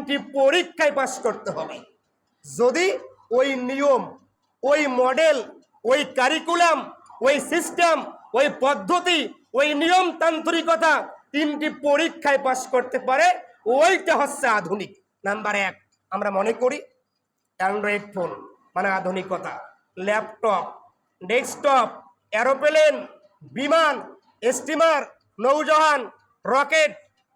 তিনটি পরীক্ষায় পাশ করতে হবে। যদি ওই নিয়ম, ওই মডেল, ওই কারিকুলাম, ওই সিস্টেম, ওই পদ্ধতি, ওই নিয়ম তান্ত্রিকতা তিনটি পরীক্ষায় পাশ করতে পারে, ওইটা হচ্ছে আধুনিক। নাম্বার এক, আমরা মনে করি অ্যান্ড্রয়েড ফোন মানে আধুনিকতা। ল্যাপটপ, ডেস্কটপ, অ্যারোপ্লেন, বিমান, স্টিমার, নৌজাহান, রকেট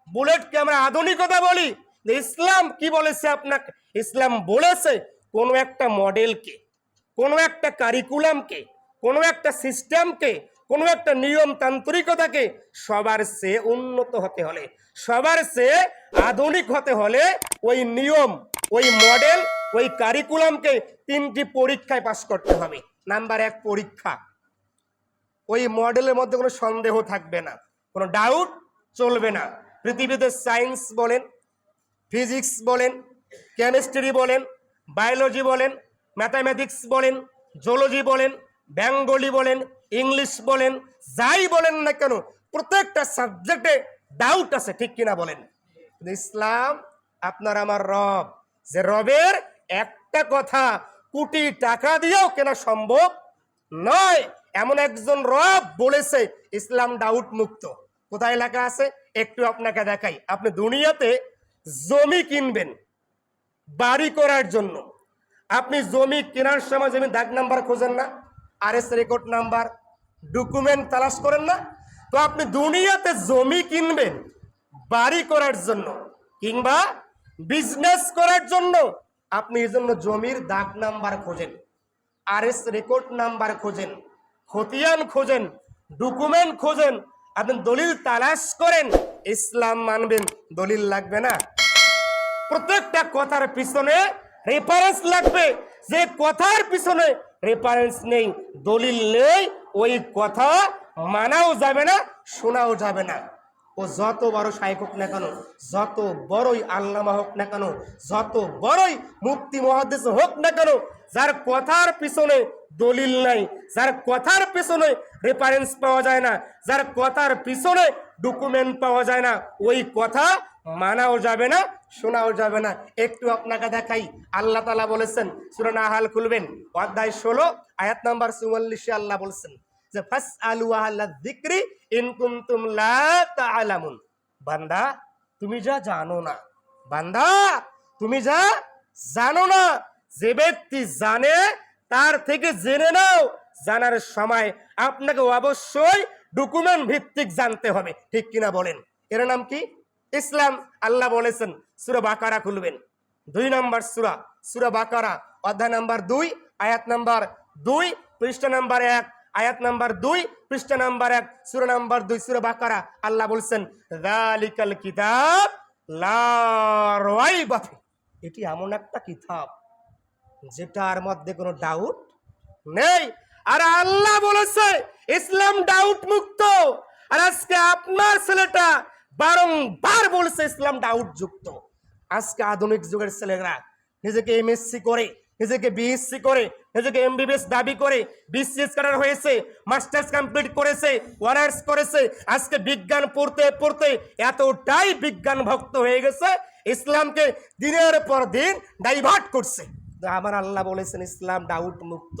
বুলেটকে আমরা আধুনিকতা বলি ইসলাম কি বলেছে আপনাকে? ইসলাম বলেছে কোনো একটা মডেলকে, কোনো একটা কারিকুলামকে কোনো একটা সিস্টেমকে কোনো একটা নিয়ম তান্ত্রিকতাকে সবার সে উন্নত হতে হলে, সবার সে আধুনিক হতে হলে ওই নিয়ম, ওই মডেল, ওই কারিকুলামকে তিনটি পরীক্ষায় পাশ করতে হবে। নাম্বার এক, পরীক্ষা। ওই মডেলের মধ্যে কোনো সন্দেহ থাকবে না, কোনো ডাউট চলবে না। পৃথিবীতে সায়েন্স বলেন ফিজিক্স বলেন, কেমিস্ট্রি বলেন, বায়োলজি বলেন, ম্যাথামেটিক্স বলেন জোলজি বলেন, বেঙ্গলি বলেন, ইংলিশ বলেন, যাই বলেন না কেন, প্রত্যেকটা সাবজেক্টে ডাউট আছে, ঠিক কিনা বলেন। ইসলাম, আপনার আমার রব, যে রবের একটা কথা কোটি টাকা দিয়েও কেনা সম্ভব নয়, এমন একজন রব বলেছে, ইসলাম ডাউট মুক্ত। কোথায় লেখা আছে? একটু আপনাকে দেখাই। আপনি দুনিয়াতে জমি কিনবেন, বাড়ি করার জন্য। আপনি জমি কেনার সময় জমি দাগ নাম্বার খোঁজেন না R S record number document তালাশ করেন না। তো আপনি দুনিয়াতে জমি কিনবেন, বাড়ি করার জন্য কিংবা বিজনেস করার জন্য, আপনি এই জন্য জমির দাগ নাম্বার খোঁজেন আর এস রেকর্ড নাম্বার খোঁজেন, খতিয়ান খোঁজেন ডকুমেন্ট খোঁজেন আপনি দলিল তালাশ করেন, ইসলাম মানবেন, দলিল লাগবে না। প্রত্যেকটা কথার পিছনে রেফারেন্স লাগবে। যে কথার পিছনে রেফারেন্স নেই, দলিল নেই, ওই কথা মানাও যাবে না, শোনাও যাবে না। ও যত বড় শাইক হোক না কেন, যত বড়ই আল্লামা হোক না কেন, যত বড়ই মুক্তি মহাদেশ হোক না কেন, যার কথার পিছনে দলিল নাই, যার কথার পিছনে রেফারেন্স পাওয়া যায় না। যার কথার পিছনে ডকুমেন্ট পাওয়া যায় না। ওই কথা মানাও যাবে না, শোনাও যাবে না। একটু আপনাকে দেখাই। আল্লাহ তালা বলেছেন সুরানা হাল খুলবেন, অধ্যায় ষোলো, আয়াত নাম্বার চুয়াল্লিশে আল্লাহ বলছেন যে ফাস আলু আল্লাহ দিক্রি ইনকুম তুম আলামুন বান্দা, তুমি যা জানো না, বান্দা, তুমি যা জানো না, যে ব্যক্তি জানে, তার থেকে জেনে নাও জানার সময় আপনাকে অবশ্যই ডকুমেন্ট ভিত্তিক জানতে হবে। ঠিক কিনা বলেন? এর নাম কি? ইসলাম। আল্লাহ বলেছেন, সুরা বাকারা খুলবেন। দুই নম্বর সুরা সুরা বাকারা, অধ্যায় নাম্বার দুই, আয়াত নাম্বার দুই, পৃষ্ঠা নাম্বার এক, আয়াত নাম্বার দুই, পৃষ্ঠা নাম্বার এক, সুরা নাম্বার দুই, সুরা বাকারা। আল্লাহ বলছেন রালিকাল কিতাব। এটি এমন একটা কিতাব যেটার মধ্যে কোনো ডাউট নেই। আর আল্লাহ বলেছে, ইসলাম ডাউট মুক্ত। আর আজকে আপনার ছেলেটা বারংবার বলছে, ইসলাম ডাউট যুক্ত। আজকে আধুনিক যুগের ছেলেরা নিজেকে এমএসসি করে, নিজেকে বিএসসি করে, নিজেকে এমবিবিএস দাবি করে বিসিএস করার হয়েছে, মাস্টার্স কমপ্লিট করেছে, অনার্স করেছে। আজকে বিজ্ঞান পড়তে পড়তে এতটাই বিজ্ঞান ভক্ত হয়ে গেছে, ইসলামকে দিনের পর দিন ডাইভার্ট করছে। আমার আল্লাহ বলেছেন, ইসলাম ডাউট মুক্ত।